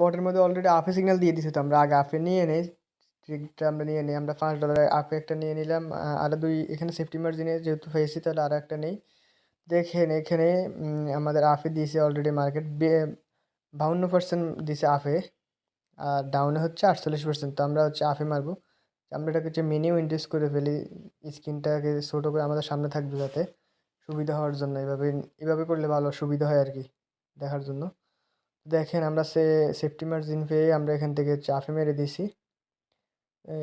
বটের মধ্যে already আফে signal দিয়ে দিছে তো আমরা আগে আপে নিয়ে নেই ট্রিকটা আমরা নিয়ে নিই, আমরা পাঁচ ডলারের আপে একটা নিয়ে নিলাম আরও দুই, এখানে সেফটি মার্জিনে যেহেতু পেয়েছি তাহলে আরও একটা নেই। দেখেন এখানে আমাদের আফে দিয়েছে অলরেডি মার্কেট বাউন্ন পার্সেন্ট দিছে আফে আর ডাউনে হচ্ছে আটচল্লিশ পার্সেন্ট তো আমরা হচ্ছে আফে মারবো। আমরা এটাকে হচ্ছে মিনিও ইন্ডিউস করে ফেলি, স্ক্রিনটাকে ছোটো করে আমাদের সামনে থাকবে যাতে সুবিধা হওয়ার জন্য, এভাবে এভাবে করলে ভালো সুবিধা হয় আর কি, দেখার জন্য। দেখেন আমরা সে সেফটি মার্জিন পেয়ে আমরা এখান থেকে চাফে মেরে দিছি।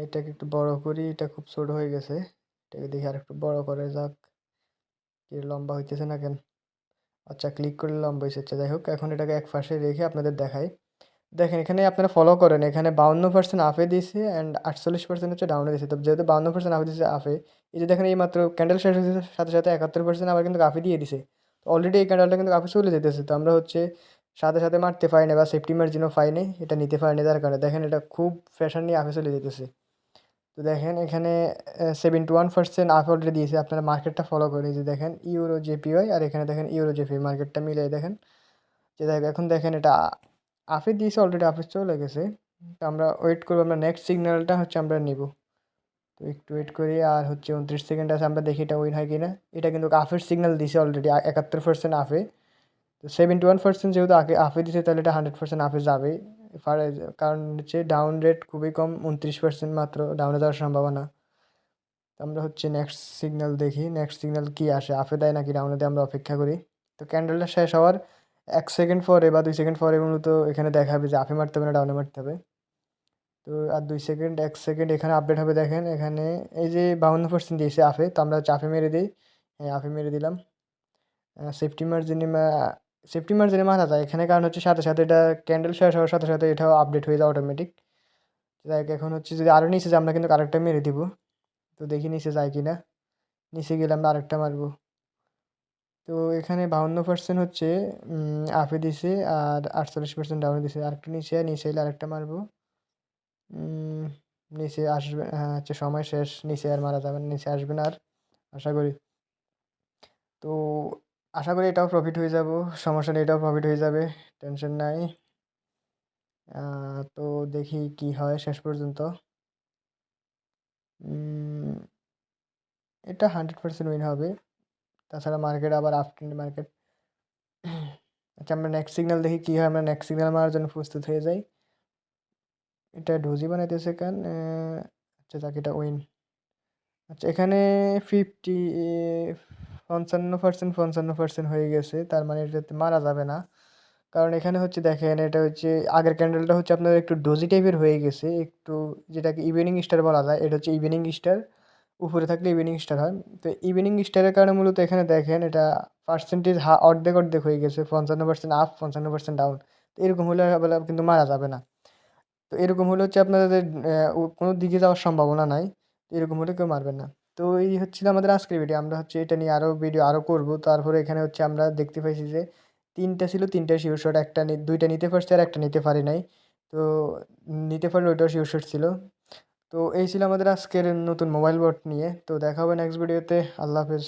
এটাকে একটু বড় করি, এটা খুব ছোট হয়ে গেছে। এটাকে দেখি আর একটু বড় করে যাক। কি লম্বা হইতেছে না কেন? আচ্ছা ক্লিক করলে লম্বা হয়েছে আচ্ছা যাই হোক, এখন এটাকে এক পাশে রেখে আপনাদের দেখাই। দেখেন, এখানে আপনারা ফলো করেন। এখানে বাউন্ন পার্সেন্ট আপে দিয়েছে অ্যান্ড আটচল্লিশ পার্সেন্ট হচ্ছে ডাউনে দিয়েছে। তো যেহেতু বাউন্ন পার্সেন্ট আপে দিয়েছে আপে এই যে দেখেন এই মাত্র ক্যান্ডেল শেষ হয়েছে সাথে সাথে একাত্তর পার্সেন্ট আবার কিন্তু আপে দিয়ে দিছে। অলরেডি এই ক্যান্ডেলটা কিন্তু আপে চলে যেতেছে তো আমরা হচ্ছে সাথে সাথে মারতে পারি না বা সেফটি মার্জিনও পাইনি এটা নিতে পারিনি, তার কারণে। দেখেন, এটা খুব ফ্যাশন নিয়ে আপে চলে যেতেছে তো দেখেন, এখানে seventy one percent up already দিয়েছে। আপনারা মার্কেটটা ফলো করে যে দেখেন ইউরো জেপিওয়াই আর এখানে দেখেন ইউরো জেপিওয়াই মার্কেটটা মিলিয়ে দেখেন। যে দেখ, এখন দেখেন, এটা আপে দিয়েছে অলরেডি আপে চলে গেছে। তো আমরা ওয়েট করব, আমরা নেক্সট সিগন্যালটা হচ্ছে, আমরা নিব। তো একটু ওয়েট করি, আর হচ্ছে, উনত্রিশ সেকেন্ড আছে, আমরা দেখি এটা উইন হয় কি না এটা কিন্তু আফের সিগন্যাল দিছে অলরেডি একাত্তর পার্সেন্ট আফে তো সেভেন্টি ওয়ান পার্সেন্ট যেহেতু আগে আফে দিছে, তাহলে এটা হান্ড্রেড পার্সেন্ট আফে যাবে ফার কারণ হচ্ছে ডাউন রেট খুবই কম, উনত্রিশ পার্সেন্ট মাত্র ডাউনে যাওয়ার সম্ভাবনা। আমরা হচ্ছে নেক্সট সিগন্যাল দেখি নেক্সট সিগন্যাল কি আসে আফে দেয় নাকি ডাউনে দেয় আমরা অপেক্ষা করি। তো ক্যান্ডেলটা শেষ হওয়ার এক সেকেন্ড পরে বা দুই সেকেন্ড পরে মূলত এখানে দেখাবে যে আফে মারতে হবে না ডাউনে মারতে হবে। তো আর দুই সেকেন্ড এক সেকেন্ড এখানে আপডেট হবে দেখেন, এখানে এই যে বাউন্ন পার্সেন্ট দিয়েছে আফে তো আমরা হচ্ছে আফে মেরে দিই। হ্যাঁ আফে মেরে দিলাম। সেফটি মার্জিনে সেফটি মার্জিনে মারা যায় এখানে কারণ হচ্ছে সাথে সাথে এটা ক্যান্ডেল শেষ হওয়ার সাথে সাথে এটাও আপডেট হয়ে যায় অটোমেটিক যাই এখন হচ্ছে যদি আরও নিচে যায় আমরা কিন্তু আরেকটা মেরে দিব। তো দেখি নিচে যায় কি না নিচে গেলে আমরা আরেকটা মারবো। তো এখানে বাউন্ন পার্সেন্ট হচ্ছে আপে দিছে আর আটচল্লিশ পার্সেন্ট ডাউনে দিছে। আরেকটা নিচে নিচে এলে আরেকটা মারবো। নিচে আসবে হ্যাঁ হচ্ছে সময় শেষ। নিচে আর মারা যাবে নিচে আসবে না আর, আশা করি। তো আশা করি এটাও প্রফিট হয়ে যাব। সমস্যা নেই, এটাও প্রফিট হয়ে যাবে। টেনশন নাই। তো দেখি কি হয় শেষ পর্যন্ত। এটা হান্ড্রেড পার্সেন্ট উইন হবে। তাছাড়া মার্কেট আবার আফটার মার্কেট আচ্ছা আমরা নেক্সট সিগনাল দেখি কী হয়। আমরা নেক্সট সিগনাল মারার জন্য প্রস্তুত হয়ে যাই। এটা ডোজি বানাইতেছে কেন? আচ্ছা যাক, এটা উইন আচ্ছা এখানে ফিফটি পঞ্চান্ন পার্সেন্ট পঞ্চান্ন পার্সেন্ট হয়ে গেছে। তার মানে এটাতে মারা যাবে না। কারণ এখানে হচ্ছে দেখেন, এটা হচ্ছে আগের ক্যান্ডেলটা হচ্ছে আপনার একটু ডোজি টাইপের হয়ে গেছে। একটু যেটাকে ইভিনিং স্টার বলা যায়, এটা হচ্ছে ইভিনিং স্টার উপরে থাকলে ইভিনিং স্টার হয়। তো ইভিনিং স্টারের কারণে মূলত এখানে দেখেন, এটা পার্সেন্টেজ হা অর্ধেক অর্ধেক হয়ে গেছে। পঞ্চান্ন পার্সেন্ট আপ পঞ্চান্ন পার্সেন্ট ডাউন তো এরকম হলে কিন্তু মারা যাবে না। তো এরকম হলে হচ্ছে আপনাদের কোনো দিকে যাওয়ার সম্ভাবনা নাই। এরকম হলে কেউ মারবেন না। তো এই হচ্ছিল আমাদের আজকের ভিডিও আমরা হচ্ছে এটা নিয়ে আরও ভিডিও আরও করব। তারপরে এখানে হচ্ছে আমরা দেখতে পাইছি যে তিনটা ছিল, তিনটা শিওর শট একটা দুইটা নিতে পারছি আর একটা নিতে পারি নাই। তো নিতে পারলে ওইটাও শিওর শট ছিল। তো এই ছিল আমাদের আজকের নতুন মোবাইল বট নিয়ে। তো দেখা হবে নেক্সট ভিডিওতে আল্লাহ হাফেজ।